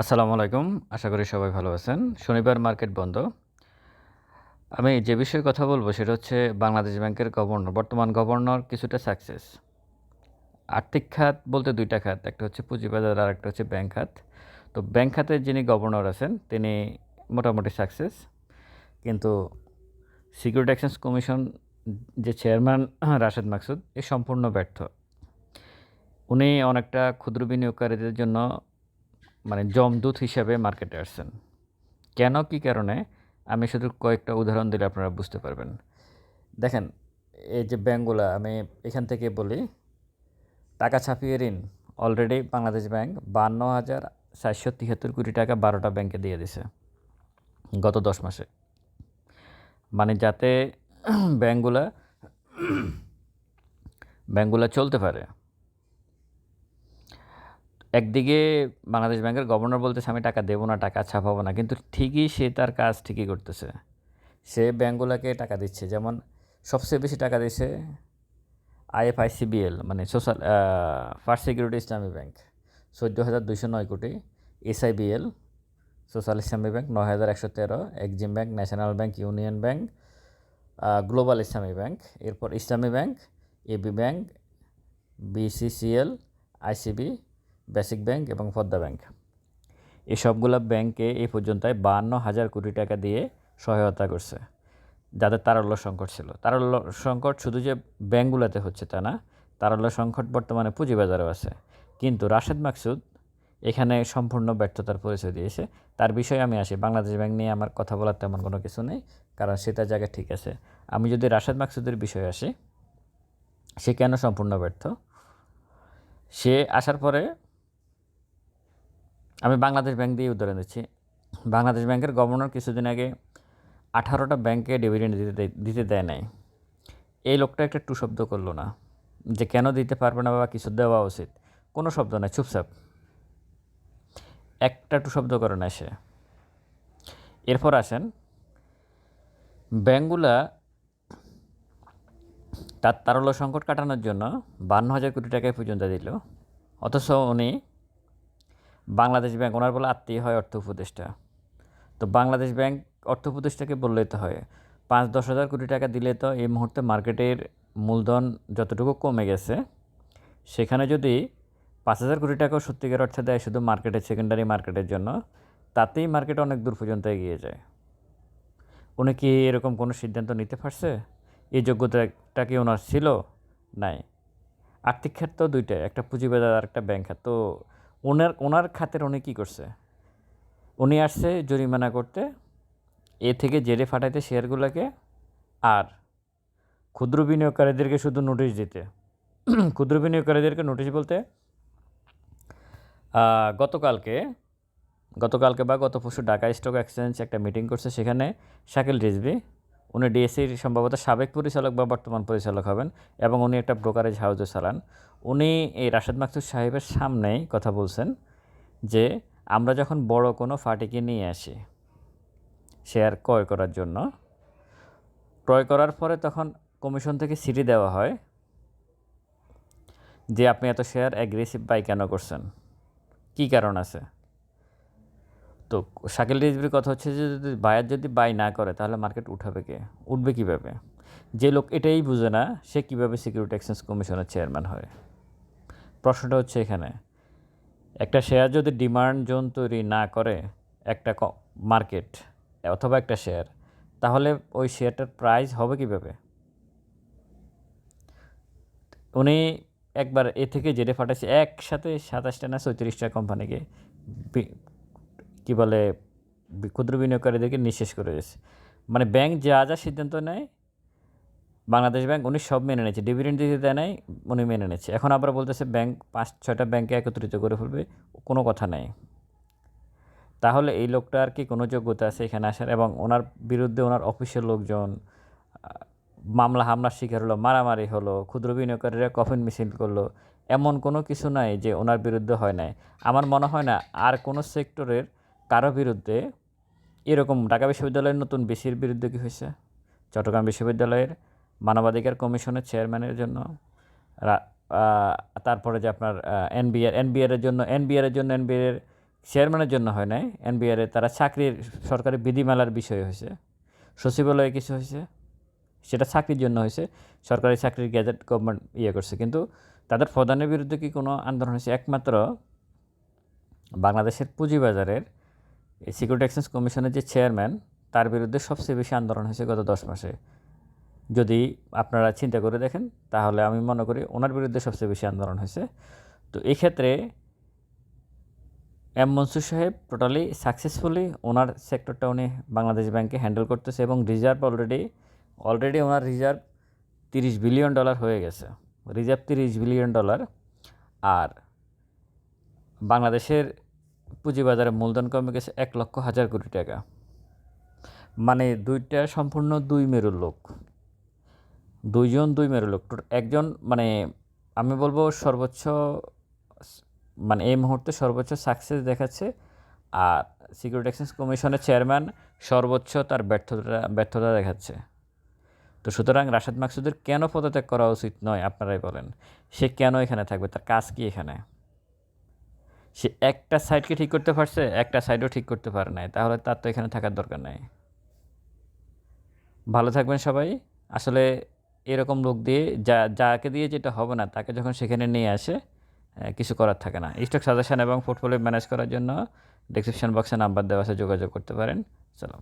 আসসালামু আলাইকুম। আশা করি সবাই ভালো আছেন। শনিবার মার্কেট বন্ধ। আমি যে বিষয়ে কথা বলব সেটা হচ্ছে বাংলাদেশ ব্যাংকের গভর্নর, বর্তমান গভর্নর কিছুটা সাকসেস আর্থিক খাত বলতে দুইটা খাত, একটা হচ্ছে পুঁজিবাজার আর একটা হচ্ছে ব্যাংক খাত। তো ব্যাংক খাতের যিনি গভর্নর আছেন, তিনি মোটামুটি সাকসেস কিন্তু সিকিউরিটি এক্সচেঞ্জ কমিশন যে চেয়ারম্যান রাশেদ মাকসুদ, এ সম্পূর্ণ ব্যর্থ। উনি অনেকটা ক্ষুদ্র বিনিয়োগকারীদের জন্য মানে জমদূত হিসাবে মার্কেটে আসছেন। কেন, কি কারণে? আমি শুধু কয়েকটা উদাহরণ দিলে আপনারা বুঝতে পারবেন। দেখেন, এই যে ব্যাঙ্কগুলো আমি এখান থেকে বলি, টাকা ছাপিয়ে ঋণ। অলরেডি বাংলাদেশ ব্যাংক বান্ন হাজার চারশো তিয়াত্তর কোটি টাকা বারোটা ব্যাংকে দিয়ে দিছে গত দশ মাসে। মানে যাতে ব্যাঙ্কগুলা ব্যাঙ্কগুলা চলতে পারে। একদিকে বাংলাদেশ ব্যাংকের গভর্নর বলতেছে, আমি টাকা দেবো না, টাকা ছাপাবো না। কিন্তু ঠিকই সে তার কাজ ঠিকই করতেছে। সে ব্যাঙ্কগুলোকে টাকা দিচ্ছে। যেমন সবচেয়ে বেশি টাকা দিচ্ছে আইএফআইসিবিএল মানে social first security Islami bank. চোদ্দ হাজার দুইশো নয় কোটি। এসআইবিএল, সোশ্যাল ইসলামী ব্যাংক, নয় হাজার একশো তেরো। Exim bank, national bank, union bank global Islami bank. এরপর Islami bank AB bank BCCL ICB basic bank এবং পদ্মা ব্যাংক এই সবগুলো ব্যাংকে এই পর্যন্ত বাহান্ন হাজার কোটি টাকা দিয়ে সহায়তা করছে। যাদের তারল্য সংকট ছিল। তারল্য সংকট শুধু যে ব্যাংকগুলোতে হচ্ছে তা না, তারল্য সংকট বর্তমানে পুঁজিবাজারেও আছে। কিন্তু রাশেদ মাকসুদ এখানে সম্পূর্ণ ব্যর্থতার পরিচয় দিয়েছে। তার বিষয়ে আমি আসি। বাংলাদেশ ব্যাংক নিয়ে আমার কথা বলার তেমন কোনো কিছু নেই, কারণ সে তার জায়গায় ঠিক আছে। আমি যদি রাশেদ মাকসুদের বিষয়ে আসি, সে কেন সম্পূর্ণ ব্যর্থ? সে আসার পরে আমি বাংলাদেশ ব্যাংক দিয়ে উদাহরণ দিচ্ছি। বাংলাদেশ ব্যাংকের গভর্নর কিছুদিন আগে আঠারোটা ব্যাংকে ডিভিডেন্ড দিতে দিতে দেয় নাই। এই লোকটা একটা টু শব্দ করল না যে কেন দিতে পারবে না বা কিছু দেওয়া উচিত। কোনো শব্দ নাই, চুপচাপ। একটা টু শব্দ করে না সে। এরপর আসেন, ব্যাংকগুলা তার তারল্য সংকট কাটানোর জন্য বান্ন হাজার কোটি টাকায় পর্যন্ত দিল। অথচ উনি বাংলাদেশ ব্যাংক, ওনার বলে আত্মীয় হয় অর্থ উপদেষ্টা। তো বাংলাদেশ ব্যাংক অর্থ উপদেষ্টাকে বললেই তো হয়। পাঁচ দশ হাজার কোটি টাকা দিলে তো এই মুহূর্তে মার্কেটের মূলধন যতটুকু কমে গেছে, সেখানে যদি পাঁচ হাজার কোটি টাকাও সত্যিকার অর্থে দেয় শুধু মার্কেটের সেকেন্ডারি মার্কেটের জন্য, তাতেই মার্কেট অনেক দূর পর্যন্ত এগিয়ে যায়। উনি কি এরকম কোনো সিদ্ধান্ত নিতে পারছে? এই যোগ্যতাটা কি ওনার ছিল? নাই। আর্থিক তো দুইটাই, একটা পুঁজিবাজার আর একটা ব্যাংক খাত। তো ওনার ওনার খাতের উনি কী করছে? উনি আসছে জরিমানা করতে, এ থেকে জেরে ফাটাইতে শেয়ারগুলোকে আর ক্ষুদ্র বিনিয়োগকারীদেরকে শুধু নোটিশ দিতে। ক্ষুদ্র বিনিয়োগকারীদেরকে নোটিশ বলতে গতকালকে গতকালকে বা গত পরশু ঢাকা স্টক এক্সচেঞ্জ একটা মিটিং করছে, সেখানে শাকিল রিজভি উনি ডিএসসির সম্ভবত সাবেক পরিচালক বা বর্তমান পরিচালক হবেন এবং উনি একটা ব্রোকারেজ হাউসও চালান। উনি এই রাশেদ মাকসুদ সাহেবের সামনেই কথা বলছেন যে, আমরা যখন বড় কোনো পার্টিকে নিয়ে আসি শেয়ার ক্রয় করার জন্য, ক্রয় করার পরে তখন কমিশন থেকে সিটি দেওয়া হয় যে, আপনি এত শেয়ার অ্যাগ্রেসিভ বাই কেন করছেন? কী কারণ আছে? তো শাকিল রিজভির কথা হচ্ছে যে যদি বায়ার যদি বাই না করে, তাহলে মার্কেট উঠাবে কে? উঠবে কীভাবে? যে লোক এটাই বুঝে না, সে কীভাবে সিকিউরিটি এক্সচেঞ্জ কমিশনের চেয়ারম্যান হয়? প্রশ্নটা হচ্ছে এখানে, একটা শেয়ার যদি ডিমান্ড জোন তৈরি না করে একটা মার্কেট অথবা একটা শেয়ার তাহলে ওই শেয়ারটার প্রাইস হবে কীভাবে? উনি একবার এ থেকে জেরে ফাটাইছে একসাথে সাতাশটা না চৌত্রিশটা কোম্পানিকে কি বলে, ক্ষুদ্র বিনিয়োগকারীদেরকে নিঃশেষ করে দিয়েছে। মানে ব্যাংক যা যা সিদ্ধান্ত নেয়, বাংলাদেশ ব্যাংক উনি সব মেনে নিয়েছে। ডিভিডেন্ড দিতে দেয় নাই, উনি মেনে নিয়েছে। এখন আবার বলতেছে ব্যাংক পাঁচ, ছয়টা ব্যাংকে একত্রিত করে ফেলবে, কোনো কথা নাই। তাহলে এই লোকটা আর কি কোনো যোগ্যতা আছে এখানে আসার? এবং ওনার বিরুদ্ধে ওনার অফিসের লোকজন মামলা হামলার শিকার হলো, মারামারি হলো, ক্ষুদ্র বিনিয়োগকারীরা কফিন মিছিল করল, এমন কোনো কিছু নাই যে ওনার বিরুদ্ধে হয় নাই। আমার মনে হয় না আর কোনো সেক্টরের কারও বিরুদ্ধে এরকম ঢাকা বিশ্ববিদ্যালয়ের নতুন বিসির বিরুদ্ধে কি হয়েছে? চট্টগ্রাম বিশ্ববিদ্যালয়ের মানবাধিকার কমিশনের চেয়ারম্যানের জন্য তারপরে যে আপনার এনবিআর এনবিআর এর জন্য এনবিআর এর জন্য এনবিআর চেয়ারম্যানের জন্য হয় নাই? এনবিআরে তারা চাকরির সরকারি বিধিমালার বিষয় হয়েছে। সচিবালয়ে কিছু হয়েছে? সেটা চাকরির জন্য হয়েছে। সরকারি চাকরির গ্যাজেট গভর্নমেন্ট ইয়ে করছে। কিন্তু তাদের প্রধানের বিরুদ্ধে কি কোনো আন্দোলন হয়েছে? একমাত্র বাংলাদেশের পুঁজিবাজারের এই সিকিউরিটি এক্সচেঞ্জ কমিশনের যে চেয়ারম্যান তার বিরুদ্ধে সবচেয়ে বেশি আন্দোলন হয়েছে গত দশ মাসে। যদি আপনারা চিন্তা করে দেখেন, তাহলে আমি মনে করি ওনার বিরুদ্ধে সবচেয়ে বেশি আন্দোলন হয়েছে। তো এই ক্ষেত্রে এম মনসুর সাহেব টোটালি সাকসেসফুলি ওনার সেক্টরটা উনি বাংলাদেশ ব্যাংকে হ্যান্ডেল করতেছে এবং রিজার্ভ অলরেডি অলরেডি ওনার রিজার্ভ তিরিশ বিলিয়ন ডলার হয়ে গেছে। রিজার্ভ তিরিশ বিলিয়ন ডলার আর বাংলাদেশের পুঁজিবাজারে মূলধন কমে গেছে এক লক্ষ হাজার কোটি টাকা। মানে দুইটা সম্পূর্ণ দুই মেরুর লোক। দুইজন দুই মেরুর লোক। একজন মানে আমি বলব সর্বোচ্চ মানে এই মুহূর্তে সর্বোচ্চ সাকসেস দেখাচ্ছে। আর সিকিউরিটি এক্সচেঞ্জ কমিশনের চেয়ারম্যান সর্বোচ্চ তার ব্যর্থতা ব্যর্থতা দেখাচ্ছে। তো সুতরাং রাশেদ মাকসুদের কেন পদত্যাগ করা উচিত নয় আপনারাই বলেন। সে কেন এখানে থাকবে? তার কাজ কি এখানে? সে একটা সাইডকে ঠিক করতে পারছে, একটা সাইডও ঠিক করতে পারে নাই। তাহলে তার তো এখানে থাকার দরকার নাই। ভালো থাকবেন সবাই। আসলে এরকম লোক দিয়ে যা, যাকে দিয়ে যেটা হবে না, তাকে যখন সেখানে নিয়ে আসে কিছু করার থাকে না। স্টক সাজেশন এবং পোর্টফোলিও ম্যানেজ করার জন্য ডিসক্রিপশন বক্সে নাম্বার দেওয়া আছে, যোগাযোগ করতে পারেন। চলো